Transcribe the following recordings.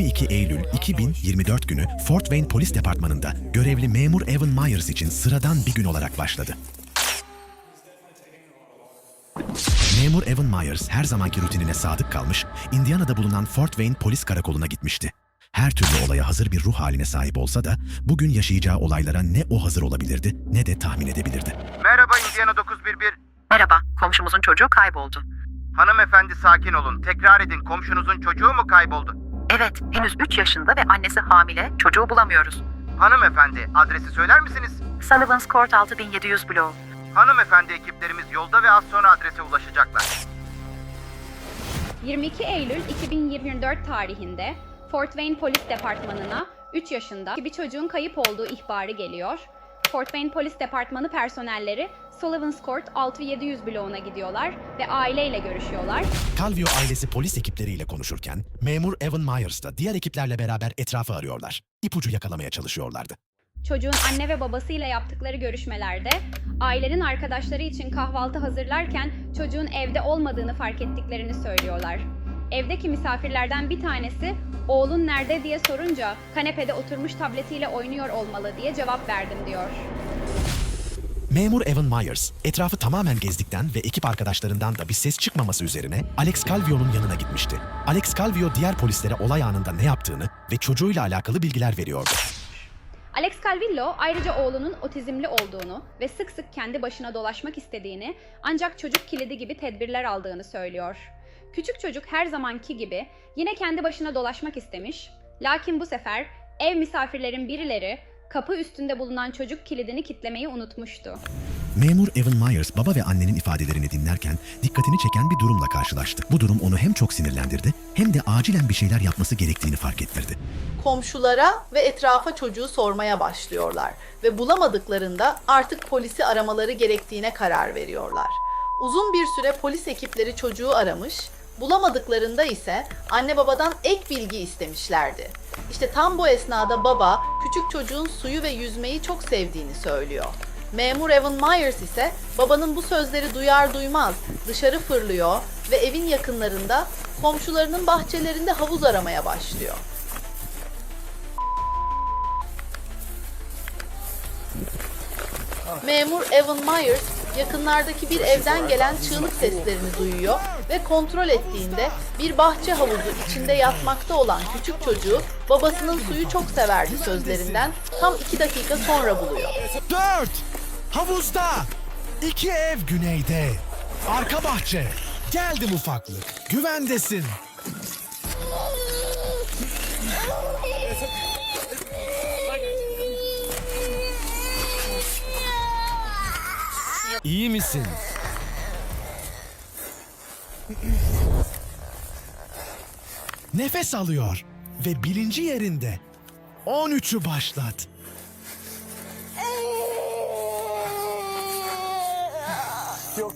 22 Eylül 2024 günü Fort Wayne Polis Departmanı'nda görevli memur Evan Myers için sıradan bir gün olarak başladı. Memur Evan Myers her zamanki rutinine sadık kalmış, Indiana'da bulunan Fort Wayne Polis Karakolu'na gitmişti. Her türlü olaya hazır bir ruh haline sahip olsa da bugün yaşayacağı olaylara ne o hazır olabilirdi ne de tahmin edebilirdi. Merhaba Indiana 911. Merhaba, komşumuzun çocuğu kayboldu. Hanımefendi sakin olun. Tekrar edin komşunuzun çocuğu mu kayboldu? Evet, henüz 3 yaşında ve annesi hamile, çocuğu bulamıyoruz. Hanımefendi adresi söyler misiniz? Sullivan's Court 6700 bloğu. Hanımefendi ekiplerimiz yolda ve az sonra adrese ulaşacaklar. 22 Eylül 2024 tarihinde Fort Wayne Polis Departmanı'na 3 yaşında bir çocuğun kayıp olduğu ihbarı geliyor. Fort Wayne Polis Departmanı personelleri Sullivan's Court 6700 bloğuna gidiyorlar ve aileyle görüşüyorlar. Calvio ailesi polis ekipleriyle konuşurken memur Evan Myers da diğer ekiplerle beraber etrafı arıyorlar. İpucu yakalamaya çalışıyorlardı. Çocuğun anne ve babasıyla yaptıkları görüşmelerde ailenin arkadaşları için kahvaltı hazırlarken çocuğun evde olmadığını fark ettiklerini söylüyorlar. Evdeki misafirlerden bir tanesi oğlun nerede diye sorunca kanepede oturmuş tabletiyle oynuyor olmalı diye cevap verdim diyor. Memur Evan Myers etrafı tamamen gezdikten ve ekip arkadaşlarından da bir ses çıkmaması üzerine Alex Calvio'nun yanına gitmişti. Alex Calvio diğer polislere olay anında ne yaptığını ve çocuğuyla alakalı bilgiler veriyordu. Alex Calvillo ayrıca oğlunun otizmli olduğunu ve sık sık kendi başına dolaşmak istediğini ancak çocuk kilidi gibi tedbirler aldığını söylüyor. Küçük çocuk her zamanki gibi yine kendi başına dolaşmak istemiş. Lakin bu sefer ev misafirlerin birileri kapı üstünde bulunan çocuk kilidini kitlemeyi unutmuştu. Memur Evan Myers baba ve annenin ifadelerini dinlerken dikkatini çeken bir durumla karşılaştı. Bu durum onu hem çok sinirlendirdi hem de acilen bir şeyler yapması gerektiğini fark ettirdi. komşulara ve etrafa çocuğu sormaya başlıyorlar ve bulamadıklarında artık polisi aramaları gerektiğine karar veriyorlar. Uzun bir süre polis ekipleri çocuğu aramış, bulamadıklarında ise anne babadan ek bilgi istemişlerdi. İşte tam bu esnada baba küçük çocuğun suyu ve yüzmeyi çok sevdiğini söylüyor. Memur Evan Myers ise babanın bu sözleri duyar duymaz dışarı fırlıyor ve evin yakınlarında komşularının bahçelerinde havuz aramaya başlıyor. Memur Evan Myers yakınlardaki bir evden gelen çığlık seslerini duyuyor ve kontrol ettiğinde bir bahçe havuzu içinde yatmakta olan küçük çocuğu babasının suyu çok severdi sözlerinden tam iki dakika sonra buluyor. Dört! Havuzda! İki ev güneyde. Arka bahçe. Geldim ufaklık. Güvendesin. İyi misin? Nefes alıyor ve bilinci yerinde. 13'ü başlat.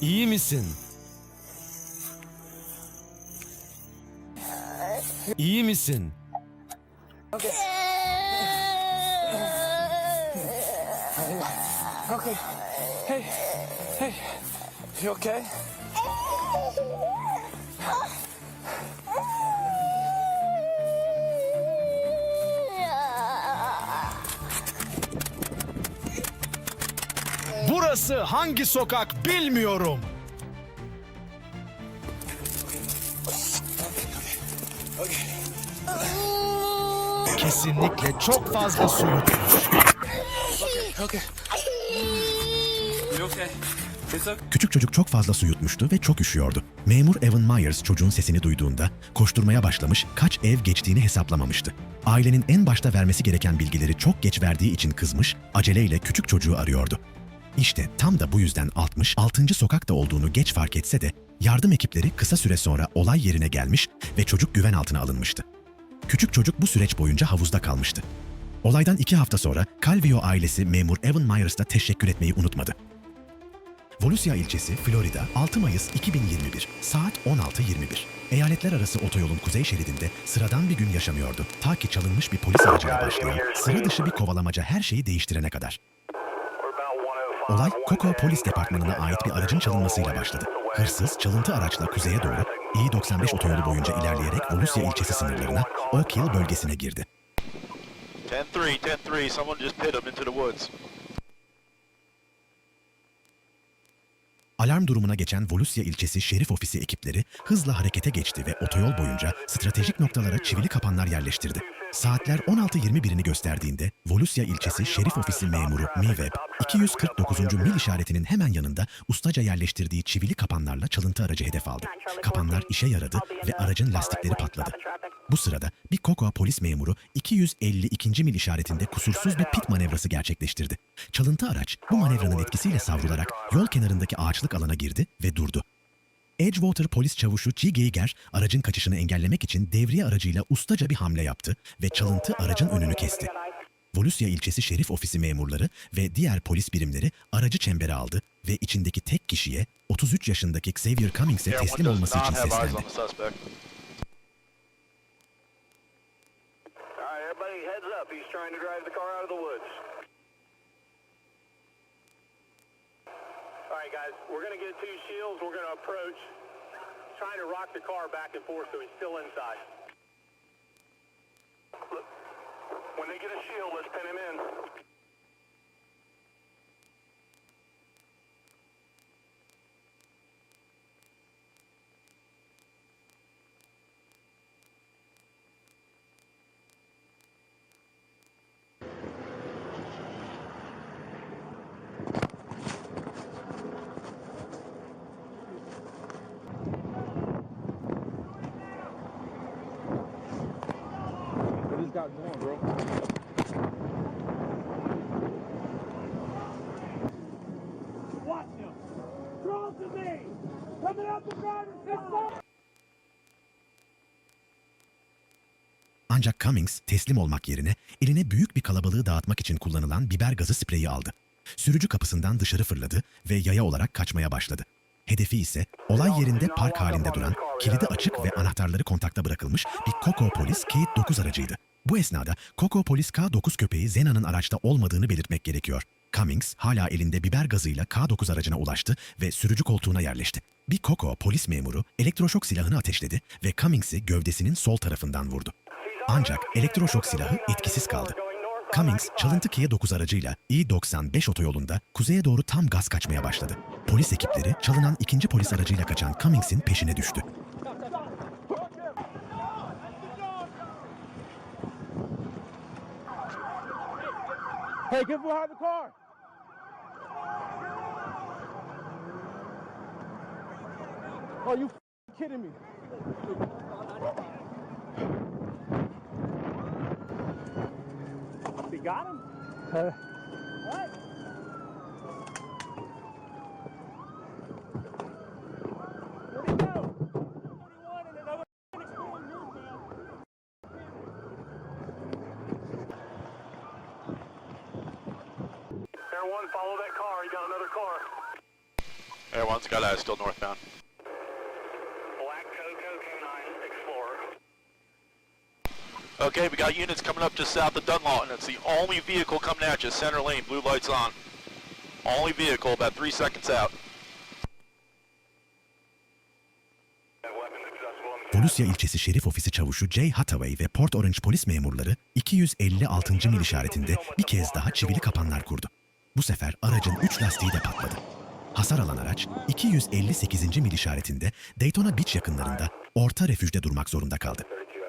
İyi misin? İyi misin? Okay. Hey, hey, you okay? Burası hangi sokak bilmiyorum. Kesinlikle çok fazla su yutmuş. Okay. You okay? Küçük çocuk çok fazla su yutmuştu ve çok üşüyordu. Memur Evan Myers çocuğun sesini duyduğunda koşturmaya başlamış, kaç ev geçtiğini hesaplamamıştı. Ailenin en başta vermesi gereken bilgileri çok geç verdiği için kızmış, aceleyle küçük çocuğu arıyordu. İşte tam da bu yüzden 66. sokakta olduğunu geç fark etse de yardım ekipleri kısa süre sonra olay yerine gelmiş ve çocuk güven altına alınmıştı. Küçük çocuk bu süreç boyunca havuzda kalmıştı. Olaydan iki hafta sonra Calvio ailesi memur Evan Myers'ta teşekkür etmeyi unutmadı. Volusia ilçesi, Florida, 6 Mayıs 2021, saat 16.21. Eyaletler arası otoyolun kuzey şeridinde sıradan bir gün yaşamıyordu. Ta ki çalınmış bir polis aracına başlayan, sıra dışı bir kovalamaca her şeyi değiştirene kadar. Olay, Coco Polis Departmanı'na ait bir aracın çalınmasıyla başladı. Hırsız, çalıntı araçla kuzeye doğru, I-95 otoyolu boyunca ilerleyerek Volusya ilçesi sınırlarına Oak Hill bölgesine girdi. 10-3, 10-3, someone just pit him into the woods. Alarm durumuna geçen Volusya ilçesi şerif ofisi ekipleri hızla harekete geçti ve otoyol boyunca stratejik noktalara çivili kapanlar yerleştirdi. Saatler 16.21'ini gösterdiğinde Volusya ilçesi şerif ofisi memuru Miveb, 249. mil işaretinin hemen yanında ustaca yerleştirdiği çivili kapanlarla çalıntı aracı hedef aldı. Kapanlar işe yaradı ve aracın lastikleri patladı. Bu sırada bir Kokoa polis memuru 252. mil işaretinde kusursuz bir pit manevrası gerçekleştirdi. Çalıntı araç bu manevranın etkisiyle savrularak yol kenarındaki ağaçlık alana girdi ve durdu. Edgewater polis çavuşu G. Geiger aracın kaçışını engellemek için devriye aracıyla ustaca bir hamle yaptı ve çalıntı aracın önünü kesti. Volusya ilçesi şerif ofisi memurları ve diğer polis birimleri aracı çembere aldı ve içindeki tek kişiye 33 yaşındaki Xavier Cummings'e teslim olması için seslendi. everybody heads up. He's trying to drive the car out of the woods. Guys, we're going to get two shields. We're going to approach, trying to rock the car back and forth so he's still inside. Look, when they get a shield, let's pin him in. Watch him. Throw to me. Coming out the driver's side. Ancak Cummings teslim olmak yerine eline büyük bir kalabalığı dağıtmak için kullanılan biber gazı spreyi aldı. Sürücü kapısından dışarı fırladı ve yaya olarak kaçmaya başladı. Hedefi ise olay yerinde park halinde duran, kilidi açık ve anahtarları kontakta bırakılmış bir Coco Polis K9 aracıydı. Bu esnada Coco Polis K9 köpeği Zena'nın araçta olmadığını belirtmek gerekiyor. Cummings hala elinde biber gazıyla K9 aracına ulaştı ve sürücü koltuğuna yerleşti. Bir Coco polis memuru elektroşok silahını ateşledi ve Cummings'i gövdesinin sol tarafından vurdu. Ancak elektroşok silahı etkisiz kaldı. Cummings çalıntı Kia 9 aracıyla I-95 otoyolunda kuzeye doğru tam gaz kaçmaya başladı. Polis ekipleri çalınan ikinci polis aracıyla kaçan Cummings'in peşine düştü. Hey, get behind the car. Are oh, you kidding me? He got him? Another car. Air one's got eyes still northbound. Black Coco K9 Explorer. Okay, we got units coming up just south of Dunlawton. It's the only vehicle coming at you. Center lane, blue lights on. Only vehicle, about three seconds out. Volusya ilçesi şerif ofisi çavuşu Jay Hathaway ve Port Orange polis memurları 256. mil işaretinde bir kez daha çivili kapanlar kurdu. Bu sefer aracın 3 lastiği de patladı. Hasar alan araç 258. mil işaretinde Daytona Beach yakınlarında orta refüjde durmak zorunda kaldı.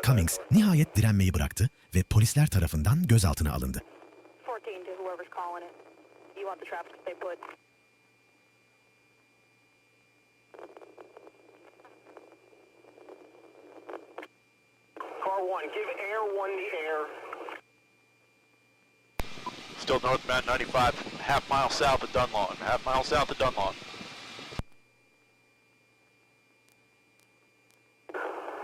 Cummings nihayet direnmeyi bıraktı ve polisler tarafından gözaltına alındı. 14 to whoever's calling it. You want the traffic to stay put. Car 1, give Air 1 the air. Still northbound 95, half mile south of Dunlawton. Half mile south of Dunlawton.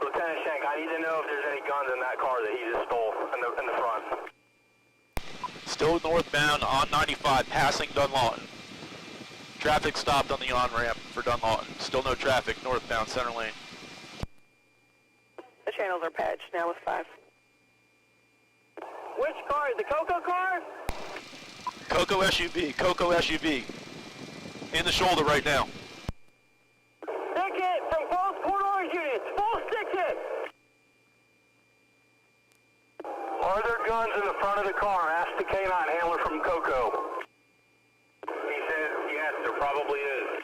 Lieutenant Shank, I need to know if there's any guns in that car that he just stole in the, in the front. Still northbound on 95, passing Dunlawton. Traffic stopped on the on-ramp for Dunlawton. Still no traffic northbound center lane. The channels are patched now with five. Which car? Is the Coco car? Coco SUV, Coco SUV. In the shoulder right now. Ticket from both port orange units. False ticket. Are there guns in the front of the car? Ask the canine handler from Coco. He says yes, there probably is.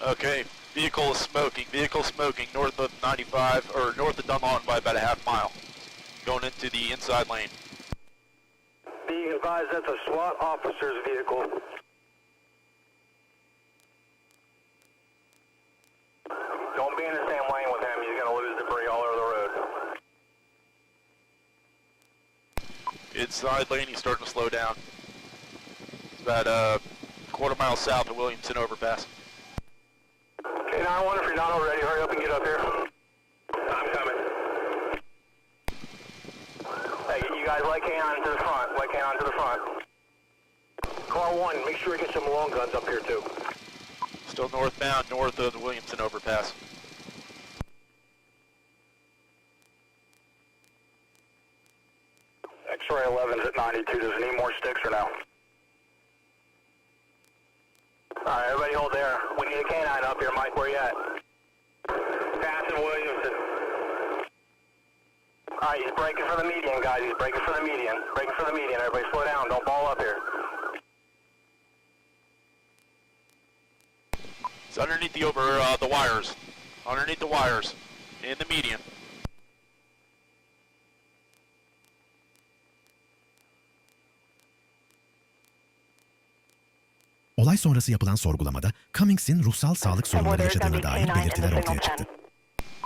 Okay, vehicle is smoking. Vehicle smoking north of 95 or north of Dunlawn by about a half mile. Going into the inside lane. Being advised that's a SWAT officer's vehicle. Don't be in the same lane with him. He's going to lose debris all over the road. Inside lane, he's starting to slow down. It's about a quarter mile south of Williamson overpass. Okay, 911, if you're not already, hurry up and get up here. I'm coming. Hey, you canine to the front. Let canine to the front. Car 1, make sure you get some long guns up here, too. Still northbound, north of the Williamson overpass. X-ray 11's at 92. Does it need more sticks or no? Alright, everybody hold there. We need a canine up here. Mike, where you at? Alright, he's breaking for the median, guys. He's breaking for the median. Breaking for the median. Everybody slow down. Don't ball up here. It's underneath the over uh, the wires. Underneath the wires. In the median. Olay sonrası yapılan sorgulamada Cummings'in ruhsal sağlık sorunları yaşadığına dair belirtiler ortaya çıktı.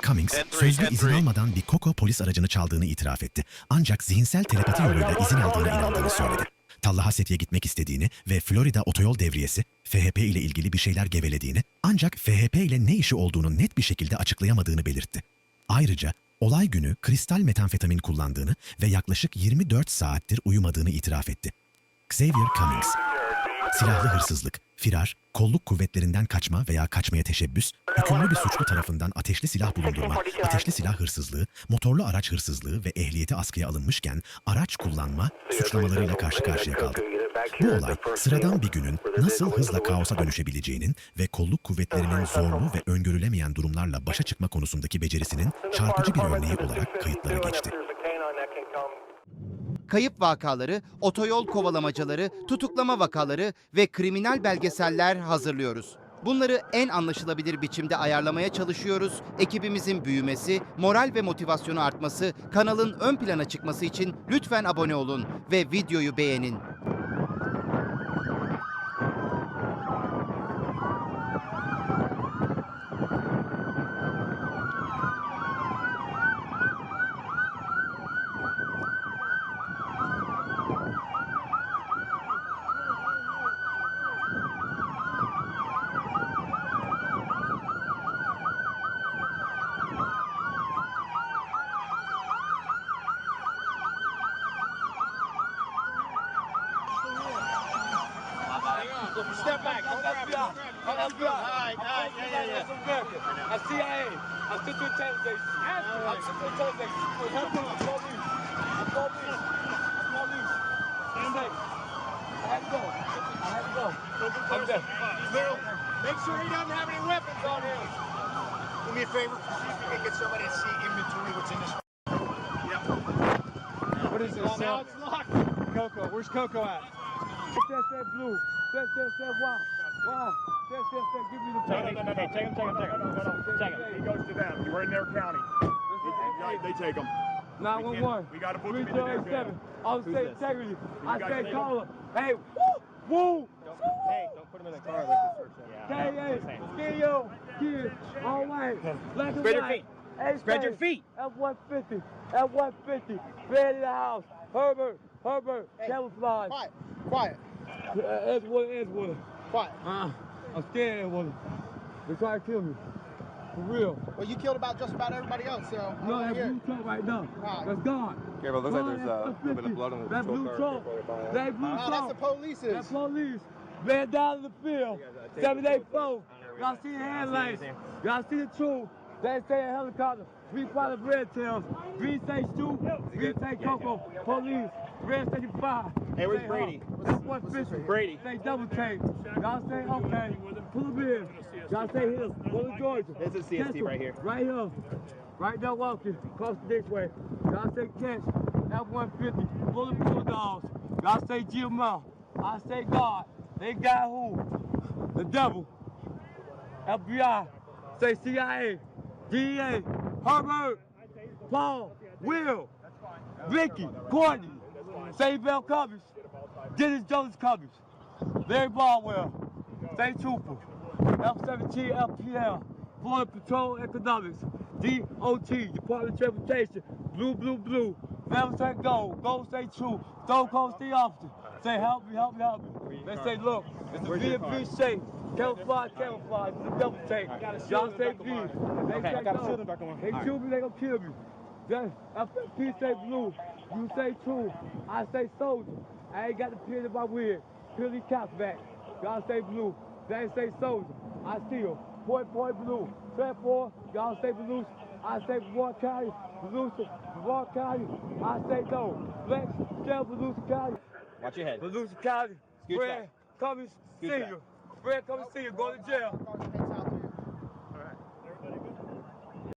Cummings, sözlü izin almadan bir Coco polis aracını çaldığını itiraf etti. Ancak zihinsel telepati yoluyla izin aldığına inandığını söyledi. Tallahasset'e gitmek istediğini ve Florida otoyol devriyesi FHP ile ilgili bir şeyler gevelediğini ancak FHP ile ne işi olduğunu net bir şekilde açıklayamadığını belirtti. Ayrıca olay günü kristal metamfetamin kullandığını ve yaklaşık 24 saattir uyumadığını itiraf etti. Xavier Cummings, silahlı hırsızlık, firar, kolluk kuvvetlerinden kaçma veya kaçmaya teşebbüs, hükümlü bir suçlu tarafından ateşli silah bulundurma, ateşli silah hırsızlığı, motorlu araç hırsızlığı ve ehliyeti askıya alınmışken araç kullanma suçlamalarıyla karşı karşıya kaldı. Bu olay sıradan bir günün nasıl hızla kaosa dönüşebileceğinin ve kolluk kuvvetlerinin zorlu ve öngörülemeyen durumlarla başa çıkma konusundaki becerisinin çarpıcı bir örneği olarak kayıtlara geçti. Kayıp vakaları, otoyol kovalamacaları, tutuklama vakaları ve kriminal belgeseller hazırlıyoruz. Bunları en anlaşılabilir biçimde ayarlamaya çalışıyoruz. Ekibimizin büyümesi, moral ve motivasyonu artması, kanalın ön plana çıkması için lütfen abone olun ve videoyu beğenin. To go. To go. Make sure he doesn't have any weapons on him. Do me a favor. See if you can get somebody to see inventory what's in this. What is this? Now. Coco. Where's Coco at? That said blue. That said said why? Why? That said said give me the No, no, no, no, no. Take him, take him, take him. No, no, no. Take him. He goes to them. We're in their county. They, they take him. 911. We got to book him in their county. I was saying integrity. I say call him. Hey, woo, woo. Hey, don't put him in the car. Let's search him. Hey, hey, get your kids. All right. Black Spread your feet. Hey, Spread your feet. F-150. F-150. Ready to the house. Herbert. Herbert. Camouflage. Quiet. Quiet. Edgewater, Edgewater. Quiet. Uh, I'm scared of Edgewater. They try to kill me. For real. Well, you killed about just about everybody else, so. No, that blue truck right now. That's gone. Okay, but it looks like there's uh, a little bit of blood on the That patrol blue car. truck. That blue truck. that's the police. That police. Man down in the field. take 784. Y'all see the headlights. Y'all see the truth. They say a helicopter. Three pilot red tails. Green stage two. Green stage Coco. Police. Red station five. Hey, where's Brady? One fifty. Brady. Say double take. Y'all say okay. Pull him in. Y'all say here. To Georgia. This is CST right here. Right here. Right now walking, across this way. Y'all say catch, F-150, bullet bulldogs. Y'all say GML. I say God. They got who? The devil. FBI. Say CIA. DEA. Herbert. Paul. Will. Vicky. Courtney. Say Bell Cubbies. Dennis Jones Cubbies. Larry Baldwell. Say Trooper. F-17 FPL. Florida Patrol Economics. DOT, Department of Transportation. Blue, blue, blue. Never say go. Go say true. Stone Cold Stay Officer. Say help me, help me, help me. They say look, it's a V&B shape. Camouflage, camouflage. It's a double take. Y'all say V. They say go. They shoot me, they gonna kill me. Then FFP say blue. You say true. I say soldier. I ain't got the pin in my wig. Peel these caps back. Y'all say blue. They say soldier. I steal. Point, point blue. Trap four. Y'all say blue. I say Brevard County. Volusia. Brevard County. I say no. Flex. Shell Volusia County. Watch your head. Volusia County. Scoot Fred back. Cummings Scoot Brad come see you, go to jail.